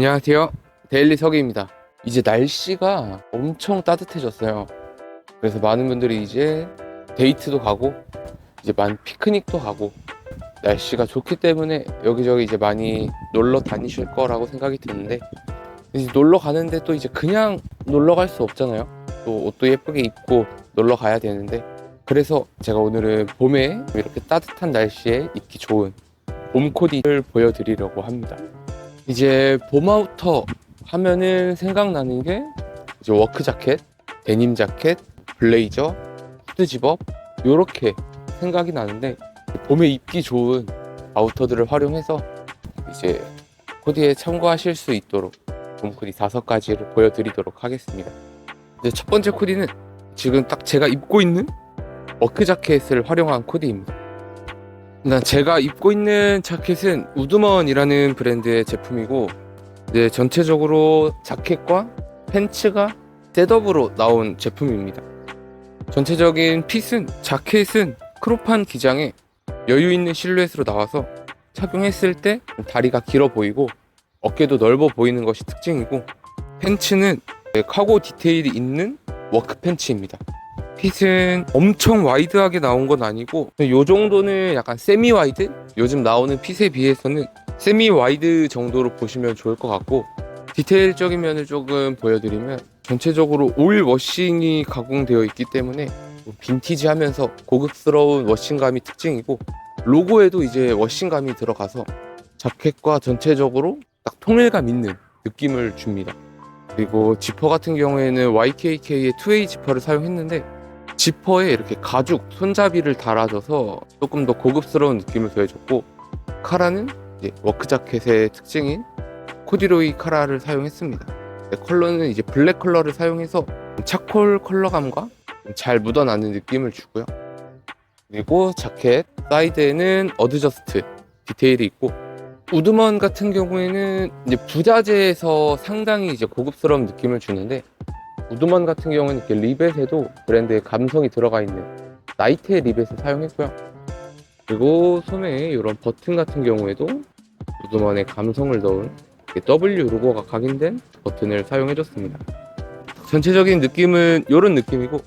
안녕하세요. 데일리 서기입니다. 이제 날씨가 엄청 따뜻해졌어요. 그래서 많은 분들이 이제 데이트도 가고, 이제 많이 피크닉도 가고, 날씨가 좋기 때문에 여기저기 이제 많이 놀러 다니실 거라고 생각이 드는데, 이제 놀러 가는데 또 이제 그냥 놀러 갈 수 없잖아요. 또 옷도 예쁘게 입고 놀러 가야 되는데, 그래서 제가 오늘은 봄에 이렇게 따뜻한 날씨에 입기 좋은 봄 코디를 보여드리려고 합니다. 이제 봄 아우터 하면은 생각나는 게 이제 워크 자켓, 데님 자켓, 블레이저, 후드 집업 요렇게 생각이 나는데 봄에 입기 좋은 아우터들을 활용해서 이제 코디에 참고하실 수 있도록 봄 코디 다섯 가지를 보여드리도록 하겠습니다. 이제 첫 번째 코디는 지금 딱 제가 입고 있는 워크 자켓을 활용한 코디입니다. 일단 제가 입고 있는 자켓은 우드먼이라는 브랜드의 제품이고 이제 전체적으로 자켓과 팬츠가 셋업으로 나온 제품입니다. 전체적인 핏은 자켓은 크롭한 기장에 여유 있는 실루엣으로 나와서 착용했을 때 다리가 길어 보이고 어깨도 넓어 보이는 것이 특징이고 팬츠는 카고 디테일이 있는 워크 팬츠입니다. 핏은 엄청 와이드하게 나온 건 아니고 요 정도는 약간 세미 와이드? 요즘 나오는 핏에 비해서는 세미 와이드 정도로 보시면 좋을 것 같고 디테일적인 면을 조금 보여드리면 전체적으로 오일 워싱이 가공되어 있기 때문에 뭐 빈티지하면서 고급스러운 워싱감이 특징이고 로고에도 이제 워싱감이 들어가서 자켓과 전체적으로 딱 통일감 있는 느낌을 줍니다. 그리고 지퍼 같은 경우에는 YKK의 2A 지퍼를 사용했는데 지퍼에 이렇게 가죽 손잡이를 달아줘서 조금 더 고급스러운 느낌을 더해줬고 카라는 이제 워크 자켓의 특징인 코디로이 카라를 사용했습니다. 네, 컬러는 이제 블랙 컬러를 사용해서 차콜 컬러감과 잘 묻어나는 느낌을 주고요. 그리고 자켓 사이드에는 어드저스트 디테일이 있고 우드먼 같은 경우에는 이제 부자재에서 상당히 이제 고급스러운 느낌을 주는데 우드먼 같은 경우는 이렇게 리벳에도 브랜드의 감성이 들어가 있는 나이트의 리벳을 사용했고요. 그리고 소매에 이런 버튼 같은 경우에도 우드먼의 감성을 넣은 W 로고가 각인된 버튼을 사용해줬습니다. 전체적인 느낌은 이런 느낌이고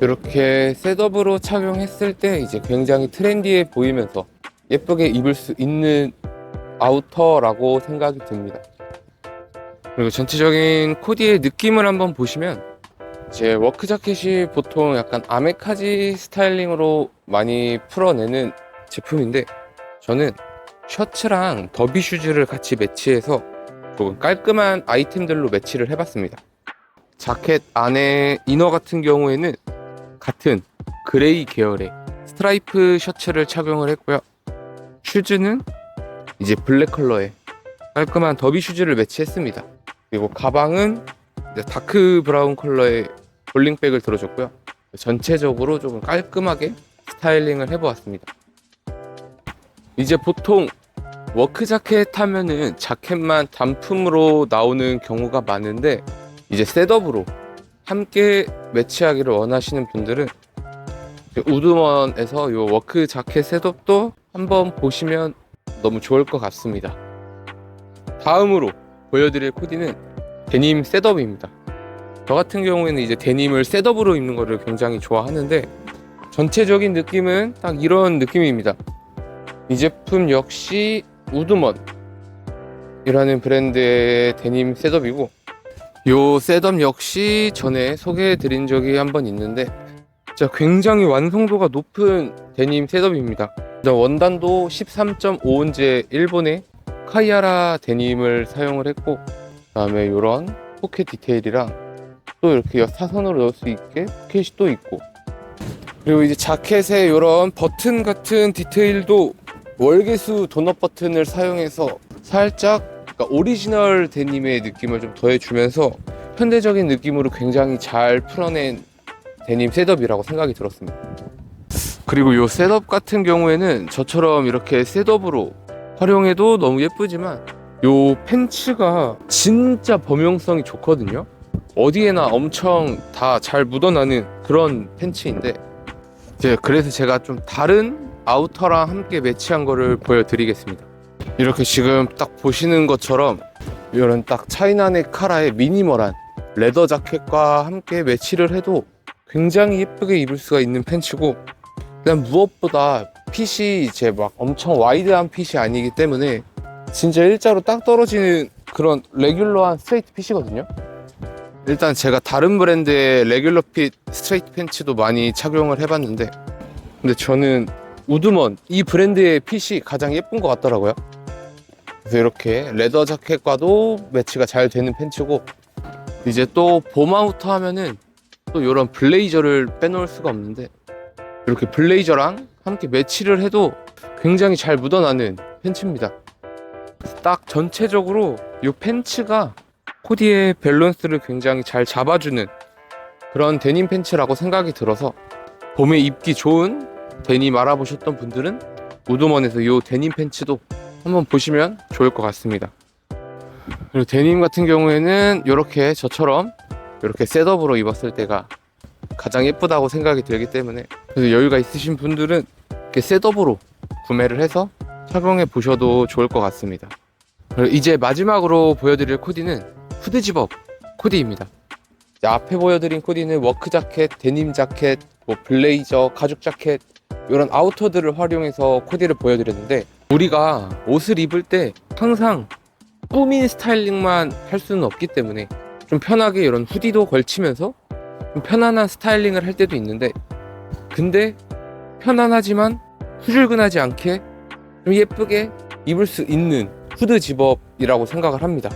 이렇게 셋업으로 착용했을 때 이제 굉장히 트렌디해 보이면서 예쁘게 입을 수 있는 아우터라고 생각이 듭니다. 그리고 전체적인 코디의 느낌을 한번 보시면 이제 워크 자켓이 보통 약간 아메카지 스타일링으로 많이 풀어내는 제품인데 저는 셔츠랑 더비 슈즈를 같이 매치해서 조금 깔끔한 아이템들로 매치를 해봤습니다. 자켓 안에 이너 같은 경우에는 같은 그레이 계열의 스트라이프 셔츠를 착용을 했고요. 슈즈는 이제 블랙 컬러의 깔끔한 더비 슈즈를 매치했습니다. 그리고 가방은 이제 다크 브라운 컬러의 볼링백을 들어줬고요. 전체적으로 조금 깔끔하게 스타일링을 해보았습니다. 이제 보통 워크 자켓 하면은 자켓만 단품으로 나오는 경우가 많은데 이제 셋업으로 함께 매치하기를 원하시는 분들은 우드먼에서 이 워크 자켓 셋업도 한번 보시면 너무 좋을 것 같습니다. 다음으로 보여드릴 코디는 데님 셋업입니다. 저 같은 경우에는 이제 데님을 셋업으로 입는 거를 굉장히 좋아하는데 전체적인 느낌은 딱 이런 느낌입니다. 이 제품 역시 우드먼 이라는 브랜드의 데님 셋업이고 요 셋업 역시 전에 소개해 드린 적이 한 번 있는데 진짜 굉장히 완성도가 높은 데님 셋업입니다. 원단도 13.5온즈의 일본의 카이아라 데님을 사용을 했고 그 다음에 이런 포켓 디테일이랑 또 이렇게 사선으로 넣을 수 있게 포켓이 또 있고 그리고 이제 자켓에 이런 버튼 같은 디테일도 월계수 도넛 버튼을 사용해서 살짝 그러니까 오리지널 데님의 느낌을 좀 더해주면서 현대적인 느낌으로 굉장히 잘 풀어낸 데님 셋업이라고 생각이 들었습니다. 그리고 이 셋업 같은 경우에는 저처럼 이렇게 셋업으로 활용해도 너무 예쁘지만 요 팬츠가 진짜 범용성이 좋거든요. 어디에나 엄청 다 잘 묻어나는 그런 팬츠인데 이제 그래서 제가 좀 다른 아우터랑 함께 매치한 거를 보여드리겠습니다. 이렇게 지금 딱 보시는 것처럼 이런 딱 차이나네 카라의 미니멀한 레더 자켓과 함께 매치를 해도 굉장히 예쁘게 입을 수가 있는 팬츠고 그냥 무엇보다 핏이 제 막 엄청 와이드한 핏이 아니기 때문에 진짜 일자로 딱 떨어지는 그런 레귤러한 스트레이트 핏이거든요. 일단 제가 다른 브랜드의 레귤러 핏 스트레이트 팬츠도 많이 착용을 해봤는데 근데 저는 우드먼 이 브랜드의 핏이 가장 예쁜 것 같더라고요. 그래서 이렇게 레더 자켓과도 매치가 잘 되는 팬츠고 이제 또 봄아우터 하면은 또 이런 블레이저를 빼놓을 수가 없는데 이렇게 블레이저랑 함께 매치를 해도 굉장히 잘 묻어나는 팬츠입니다. 딱 전체적으로 이 팬츠가 코디의 밸런스를 굉장히 잘 잡아주는 그런 데님 팬츠라고 생각이 들어서 봄에 입기 좋은 데님 알아보셨던 분들은 우드먼에서 이 데님 팬츠도 한번 보시면 좋을 것 같습니다. 그리고 데님 같은 경우에는 이렇게 저처럼 이렇게 셋업으로 입었을 때가 가장 예쁘다고 생각이 들기 때문에 그래서 여유가 있으신 분들은 이렇게 셋업으로 구매를 해서 착용해 보셔도 좋을 것 같습니다. 그리고 이제 마지막으로 보여드릴 코디는 후드 집업 코디입니다. 앞에 보여드린 코디는 워크 자켓, 데님 자켓, 뭐 블레이저, 가죽 자켓 이런 아우터들을 활용해서 코디를 보여드렸는데 우리가 옷을 입을 때 항상 꾸민 스타일링만 할 수는 없기 때문에 좀 편하게 이런 후디도 걸치면서 좀 편안한 스타일링을 할 때도 있는데 근데 편안하지만 후줄근하지 않게 좀 예쁘게 입을 수 있는 후드 집업이라고 생각을 합니다.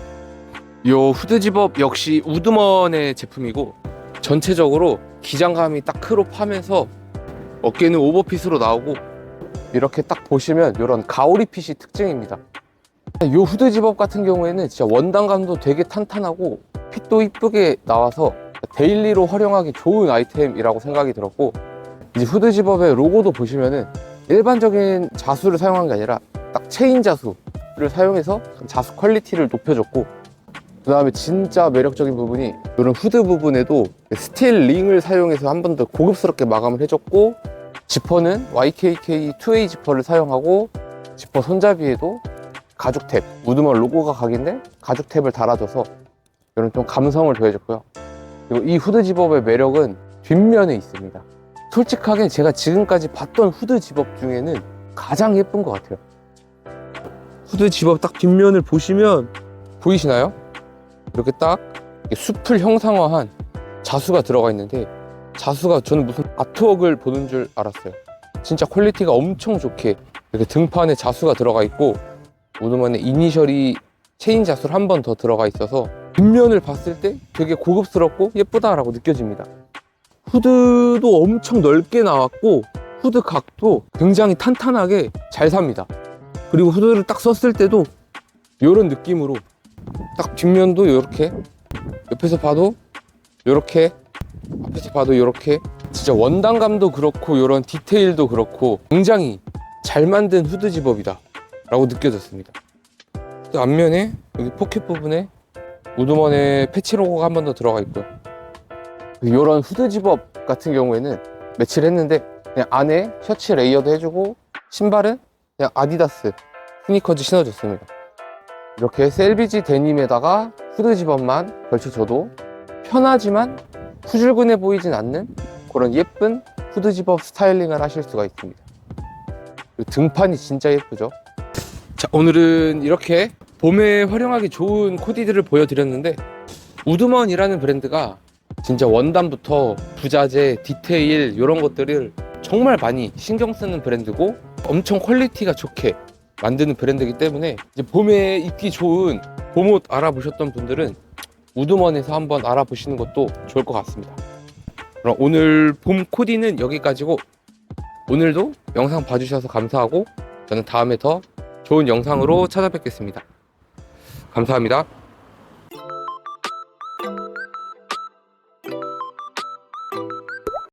요 후드 집업 역시 우드먼의 제품이고 전체적으로 기장감이 딱 크롭 하면서 어깨는 오버핏으로 나오고 이렇게 딱 보시면 이런 가오리 핏이 특징입니다. 이 후드 집업 같은 경우에는 진짜 원단감도 되게 탄탄하고 핏도 이쁘게 나와서 데일리로 활용하기 좋은 아이템이라고 생각이 들었고 이제 후드 집업의 로고도 보시면은 일반적인 자수를 사용한 게 아니라 딱 체인 자수를 사용해서 자수 퀄리티를 높여줬고 그 다음에 진짜 매력적인 부분이 이런 후드 부분에도 스틸 링을 사용해서 한 번 더 고급스럽게 마감을 해줬고 지퍼는 YKK 2A 지퍼를 사용하고 지퍼 손잡이에도 가죽 탭, 우드먼 로고가 각인데 가죽 탭을 달아줘서 이런 좀 감성을 더해줬고요. 이 후드 집업의 매력은 뒷면에 있습니다. 솔직하게 제가 지금까지 봤던 후드 집업 중에는 가장 예쁜 것 같아요. 후드 집업 딱 뒷면을 보시면 보이시나요? 이렇게 딱 숲을 형상화한 자수가 들어가 있는데 자수가 저는 무슨 아트웍을 보는 줄 알았어요. 진짜 퀄리티가 엄청 좋게 이렇게 등판에 자수가 들어가 있고 우드먼의 이니셜이 체인 자수를 한 번 더 들어가 있어서 뒷면을 봤을 때 되게 고급스럽고 예쁘다라고 느껴집니다. 후드도 엄청 넓게 나왔고 후드 각도 굉장히 탄탄하게 잘 삽니다. 그리고 후드를 딱 썼을 때도 이런 느낌으로 딱 뒷면도 이렇게 옆에서 봐도 이렇게 앞에서 봐도 이렇게 진짜 원단감도 그렇고 이런 디테일도 그렇고 굉장히 잘 만든 후드 집업이다 라고 느껴졌습니다 또 앞면에 여기 포켓 부분에 우드먼의 패치 로고가 한 번 더 들어가 있고요 이런 후드 집업 같은 경우에는 매치를 했는데 그냥 안에 셔츠 레이어드 해주고 신발은 그냥 아디다스 스니커즈 신어줬습니다 이렇게 셀비지 데님에다가 후드 집업만 걸쳐줘도 편하지만 후줄근해 보이진 않는 그런 예쁜 후드 집업 스타일링을 하실 수가 있습니다. 등판이 진짜 예쁘죠. 자, 오늘은 이렇게 봄에 활용하기 좋은 코디들을 보여드렸는데 우드먼이라는 브랜드가 진짜 원단부터 부자재, 디테일 이런 것들을 정말 많이 신경 쓰는 브랜드고 엄청 퀄리티가 좋게 만드는 브랜드이기 때문에 이제 봄에 입기 좋은 봄옷 알아보셨던 분들은 우드먼에서 한번 알아보시는 것도 좋을 것 같습니다. 그럼 오늘 봄 코디는 여기까지고 오늘도 영상 봐주셔서 감사하고 저는 다음에 더 좋은 영상으로 찾아뵙겠습니다. 감사합니다.